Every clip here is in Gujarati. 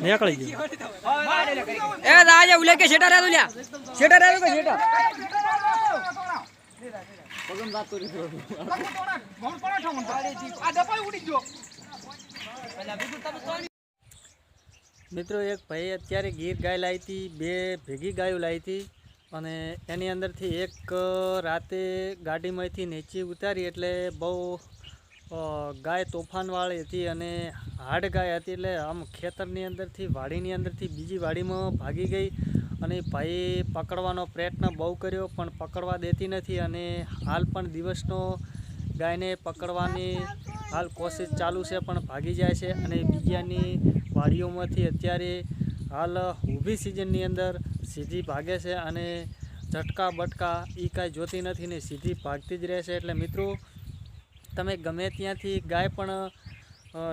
નીકળી ગયો. એ રાજે ઉલે કે શેટા રે લ્યા. શેટા રે કે શેટા મિત્રો એક ભાઈ અત્યારે ગીર ગાય લાવી હતી બે ભેગી ગાયો લાવી હતી અને એની અંદરથી એક રાતે ગાડીમાંથી નીચે ઉતારી એટલે બહુ ગાય તોફાનવાળી હતી અને હાડ ગાય હતી એટલે આમ ખેતરની અંદરથી, વાડીની અંદરથી બીજી વાડીમાં ભાગી ગઈ અને ભાઈ પકડવાનો પ્રયત્ન બહુ કર્યો, પણ પકડવા દેતી નથી અને હાલ પણ દિવસનો ગાયને પકડવાની હાલ કોશિશ ચાલુ છે, પણ ભાગી જાય છે અને બીજાની વાડીઓમાંથી અત્યારે હાલ ઊભી સિઝનની અંદર સીધી ભાગે છે અને ઝટકા બટકા એ કાંઈ જોતી નથી ને સીધી ભાગતી જ રહે છે. એટલે મિત્રો તમે ગમે ત્યાંથી ગાય પણ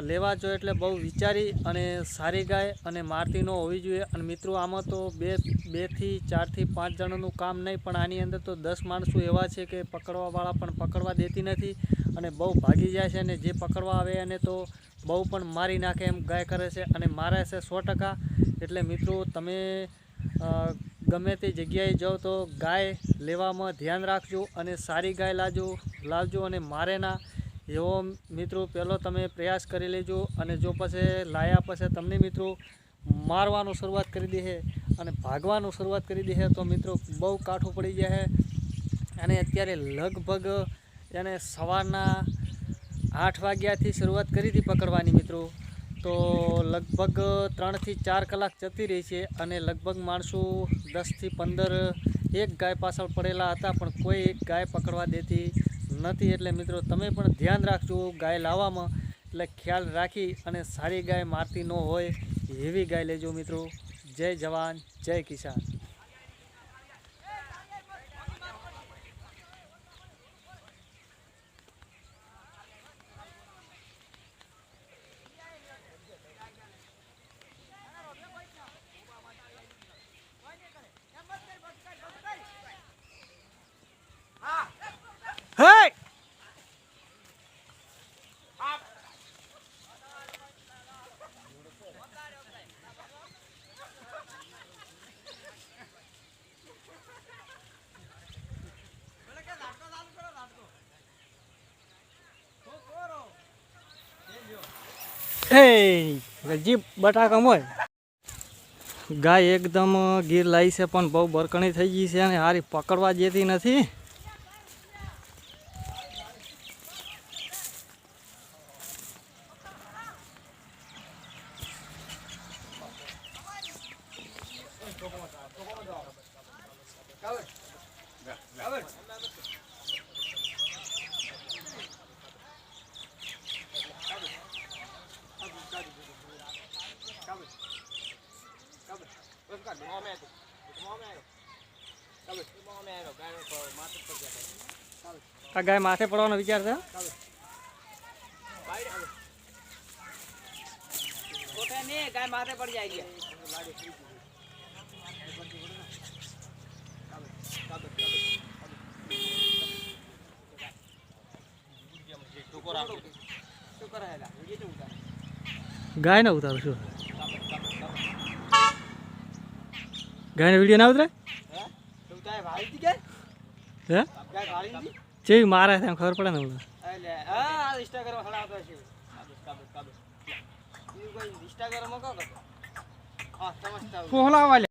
લેવા જો એટલે બહુ વિચારી અને સારી ગાય અને મારતી ન હોવી જોઈએ. અને મિત્રો, આમાં તો બે, બેથી ચારથી પાંચ જણાનું કામ નહીં, પણ આની અંદર તો દસ માણસો એવા છે કે પકડવાવાળા પણ પકડવા દેતી નથી અને બહુ ભાગી જાય છે અને જે પકડવા આવે એને તો બહુ પણ મારી નાખે એમ ગાય કરે છે અને મારે છે સો એટલે મિત્રો, તમે ગમે તે જગ્યાએ જાઓ તો ગાય લેવામાં ધ્યાન રાખજો અને સારી ગાય લાવજો લાવજો અને મારે ના. એવો મિત્રો પહેલો તમે પ્રયાસ કરી લેજો અને જો પછી લાયા પછી તમને મિત્રો મારવાનું શરૂઆત કરી દે અને ભાગવાનું શરૂઆત કરી દે તો મિત્રો બહુ કાઠું પડી જાય અને અત્યારે લગભગ એને સવારના આઠ વાગ્યાથી શરૂઆત કરી હતી પકડવાની મિત્રો. તો લગભગ ત્રણથી ચાર કલાક જતી રહી છે અને લગભગ માણસો દસથી પંદર એક ગાય પાછળ પડેલા હતા, પણ કોઈ એક ગાય પકડવા દેતી નથી. એટલે મિત્રો, તમે પણ ધ્યાન રાખજો ગાય લાવવામાં. એટલે ખ્યાલ રાખી અને સારી ગાય મારતી ન હોય એવી ગાય લેજો મિત્રો. જય જવાન, જય કિસાન. હે એ જીપ બટાકા હોય ગાય એકદમ ગીર લાવી છે, પણ બહુ બરકણી થઈ ગઈ છે અને હારી પકડવા જેતી નથી. આ ગાય માથે પડવાનો વિચાર છે? ગાય માથે પડી જાય છે. શું કરે હેલા વિડિયો તો ઉતાર ગાય ને ઉતારું છું ગાયને વીડિયો ના ઉતરે જેવી મારે છે ખબર પડે ને ઉતરે એટલે